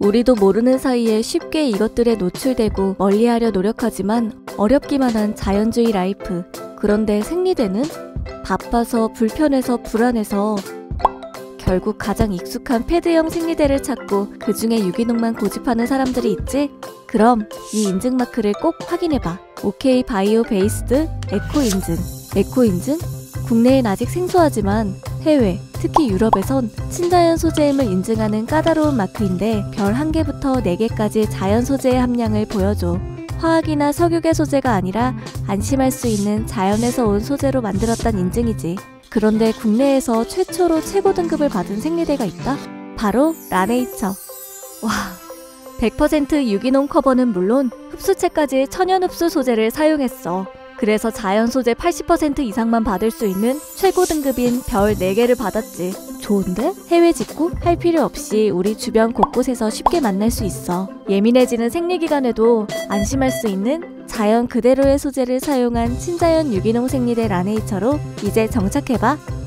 우리도 모르는 사이에 쉽게 이것들에 노출되고 멀리하려 노력하지만 어렵기만 한 자연주의 라이프. 그런데 생리대는 바빠서 불편해서 불안해서 결국 가장 익숙한 패드형 생리대를 찾고 그 중에 유기농만 고집하는 사람들이 있지? 그럼 이 인증 마크를 꼭 확인해봐. OK 바이오 베이스드 에코 인증. 에코 인증? 국내엔 아직 생소하지만 해외, 특히 유럽에선 친자연 소재임을 인증하는 까다로운 마크인데 별 1개부터 4개까지 자연 소재의 함량을 보여줘. 화학이나 석유계 소재가 아니라 안심할 수 있는 자연에서 온 소재로 만들었단 인증이지. 그런데 국내에서 최초로 최고 등급을 받은 생리대가 있다? 바로 라네이처. 와, 100% 유기농 커버는 물론 흡수체까지 천연 흡수 소재를 사용했어. 그래서 자연 소재 80% 이상만 받을 수 있는 최고 등급인 별 4개를 받았지. 좋은데? 해외 직구? 할 필요 없이 우리 주변 곳곳에서 쉽게 만날 수 있어. 예민해지는 생리기간에도 안심할 수 있는 자연 그대로의 소재를 사용한 친자연 유기농 생리대 라네이처로 이제 정착해봐.